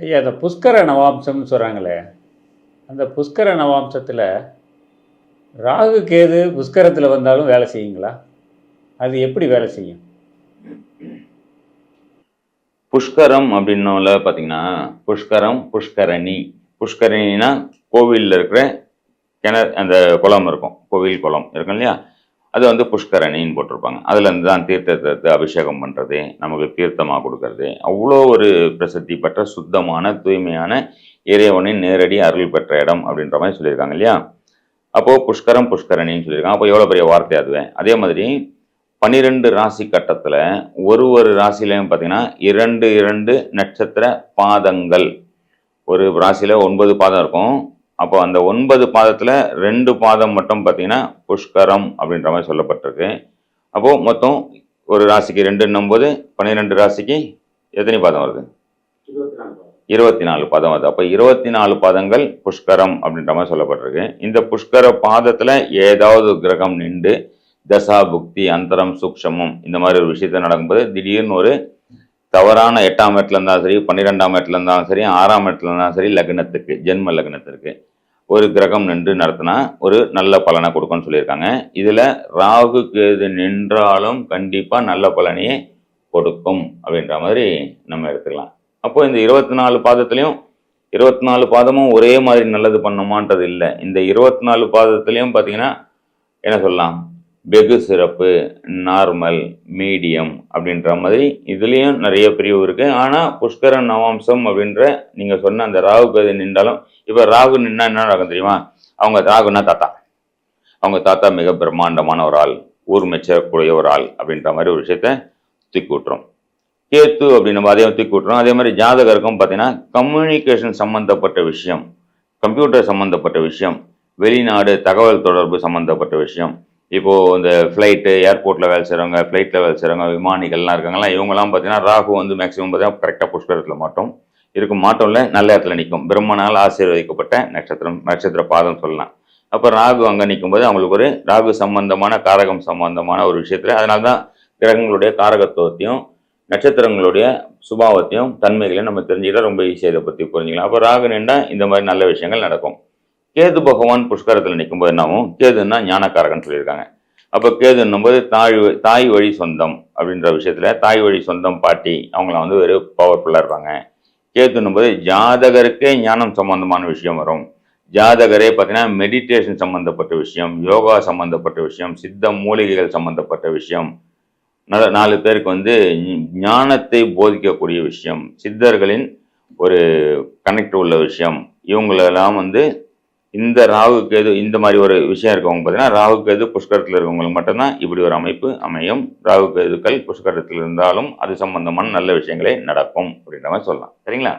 ஐயா அந்த புஷ்கர நவாம்சம்னு சொல்கிறாங்களே அந்த புஷ்கர நவாம்சத்தில் ராகு கேது புஷ்கரத்தில் வந்தாலும் வேலை செய்யுங்களா? அது எப்படி வேலை செய்யும்? புஷ்கரம் அப்படின்னோல பார்த்தீங்கன்னா புஷ்கரம் புஷ்கரணி. புஷ்கரணினா கோவிலில் இருக்கிற கிணறு அந்த குளம் இருக்கும் கோவில் குளம் இருக்கும் இல்லையா? அது வந்து புஷ்கரணின்னு போட்டிருப்பாங்க. அதுலேருந்து தான் தீர்த்தத்தை அபிஷேகம் பண்ணுறது நமக்கு தீர்த்தமாக கொடுக்கறது அவ்வளோ ஒரு பிரசித்தி பெற்ற சுத்தமான தூய்மையான இறைவனின் நேரடி அருள் பெற்ற இடம் அப்படின்ற மாதிரி சொல்லியிருக்காங்க இல்லையா? அப்போது புஷ்கரம் புஷ்கரணின்னு சொல்லியிருக்காங்க. அப்போ எவ்வளோ பெரிய வார்த்தை அதுவே? அதே மாதிரி பன்னிரெண்டு ராசி கட்டத்தில் ஒரு ஒரு ராசிலையும் பார்த்தீங்கன்னா இரண்டு இரண்டு நட்சத்திர பாதங்கள். ஒரு ராசியில் ஒன்பது பாதம் இருக்கும். அப்போ அந்த ஒன்பது பாதத்தில் ரெண்டு பாதம் மட்டும் பார்த்தீங்கன்னா புஷ்கரம் அப்படின்ற மாதிரி சொல்லப்பட்டிருக்கு. அப்போது மொத்தம் ஒரு ராசிக்கு ரெண்டுன்னும் போது பன்னிரெண்டு ராசிக்கு எத்தனை பாதம் வருது? இருபத்தி நாலு பாதம் வருது. அப்போ இருபத்தி நாலு பாதங்கள் புஷ்கரம் அப்படின்ற மாதிரி சொல்லப்பட்டிருக்கு. இந்த புஷ்கர பாதத்தில் ஏதாவது கிரகம் நின்று தசா புக்தி அந்தரம் சூக்ஷமம் இந்த மாதிரி ஒரு விஷயத்த நடக்கும்போது திடீர்னு ஒரு தவறான எட்டாம் இடத்துல இருந்தாலும் சரி பன்னிரெண்டாம் இடத்துல இருந்தாலும் சரி ஆறாம் இடத்துல இருந்தாலும் சரி லக்னத்துக்கு ஜென்ம லக்னத்திற்கு ஒரு கிரகம் நின்று நடத்தினா ஒரு நல்ல பலனை கொடுக்கும்னு சொல்லியிருக்காங்க. இதில் ராகு கேது நின்றாலும் கண்டிப்பாக நல்ல பலனையே கொடுக்கும் அப்படின்ற மாதிரி நம்ம எடுத்துக்கலாம். அப்போ இந்த இருபத்தி நாலு பாதத்துலேயும் இருபத்தி நாலு பாதமும் ஒரே மாதிரி நல்லது பண்ணுமான்றது இல்லை. இந்த இருபத்தி நாலு பாதத்துலேயும் பார்த்தீங்கன்னா என்ன சொல்லலாம்? வெகு சிறப்பு நார்மல் மீடியம் அப்படின்ற மாதிரி இதுலேயும் நிறைய பிரிவு இருக்குது ஆனால் புஷ்கரன் நவாம்சம் அப்படின்ற நீங்கள் சொன்ன அந்த ராகு கதை நின்றாலும் இப்போ ராகு நின்னா என்ன நடக்கும் தெரியுமா? அவங்க ராகுனா தாத்தா. அவங்க தாத்தா மிக பிரம்மாண்டமான ஒரு ஆள் ஊர் மெச்சக்கூடிய ஒரு ஆள் அப்படின்ற மாதிரி ஒரு விஷயத்த தூக்கி விட்டுரும். கேத்து அப்படின்னு அதையும் தூக்கி விட்டுரும். அதே மாதிரி ஜாதகருக்கும் பார்த்தீங்கன்னா கம்யூனிகேஷன் சம்மந்தப்பட்ட விஷயம் கம்ப்யூட்டர் சம்மந்தப்பட்ட விஷயம் வெளிநாடு தகவல் தொடர்பு சம்மந்தப்பட்ட விஷயம் இப்போது இந்த ஃப்ளைட்டு ஏர்போர்ட்டில் வேலை செய்கிறவங்க ஃப்ளைட்டில் வேலை செய்கிறவங்க விமானிகள்லாம் இருக்காங்களா இவங்கெல்லாம் பார்த்தீங்கன்னா ராகு வந்து மேக்ஸிமம் பார்த்தீங்கன்னா கரெக்டாக புஷ்கரத்தில் மாட்டோம். இருக்கும் மாட்டோம்ல நல்ல இடத்துல நிற்கும் பிரம்மனால் ஆசீர்வதிக்கப்பட்ட நட்சத்திரம் நட்சத்திர பாதம் சொல்லலாம். அப்போ ராகு அங்கே நிற்கும்போது அவங்களுக்கு ஒரு ராகு சம்பந்தமான காரகம் சம்பந்தமான ஒரு விஷயத்தில் அதனால தான் கிரகங்களுடைய காரகத்துவத்தையும் நட்சத்திரங்களுடைய சுபாவத்தையும் தன்மைகளையும் நம்ம தெரிஞ்சுக்கிட்டால் ரொம்ப ஈஸியாக இதை பற்றி புரிஞ்சுக்கலாம். அப்போ ராகு நின்றா இந்த மாதிரி நல்ல விஷயங்கள் நடக்கும். கேது பகவான் புஷ்கரத்தில் நிற்கும்போது என்னாகும்? கேதுன்னா ஞானக்காரகன் சொல்லியிருக்காங்க. அப்போ கேதுன்னும் போது தாய் தாய் வழி சொந்தம் அப்படின்ற விஷயத்தில் தாய் வழி சொந்தம் பாட்டி அவங்களாம் வந்து ஒரு பவர்ஃபுல்லாக இருப்பாங்க. கேதுன்னும் போது ஜாதகருக்கே ஞானம் சம்பந்தமான விஷயம் வரும். ஜாதகரே பார்த்தீங்கன்னா மெடிடேஷன் சம்பந்தப்பட்ட விஷயம் யோகா சம்பந்தப்பட்ட விஷயம் சித்த மூலிகைகள் சம்பந்தப்பட்ட விஷயம். நாலு பேருக்கு வந்து ஞானத்தை போதிக்கக்கூடிய விஷயம். சித்தர்களின் ஒரு கனெக்ட் உள்ள விஷயம். இவங்களெல்லாம் வந்து இந்த ராகு கேது இந்த மாதிரி ஒரு விஷயம் இருக்கவங்க பார்த்தீங்கன்னா ராகு கேது புஷ்கரத்தில் இருக்கவங்களுக்கு மட்டும்தான் இப்படி ஒரு அமைப்பு அமையும். ராகு கேதுக்கள் புஷ்கரத்தில் இருந்தாலும் அது சம்பந்தமான நல்ல விஷயங்களே நடக்கும் அப்படின்ற மாதிரி சொல்லலாம். சரிங்களா?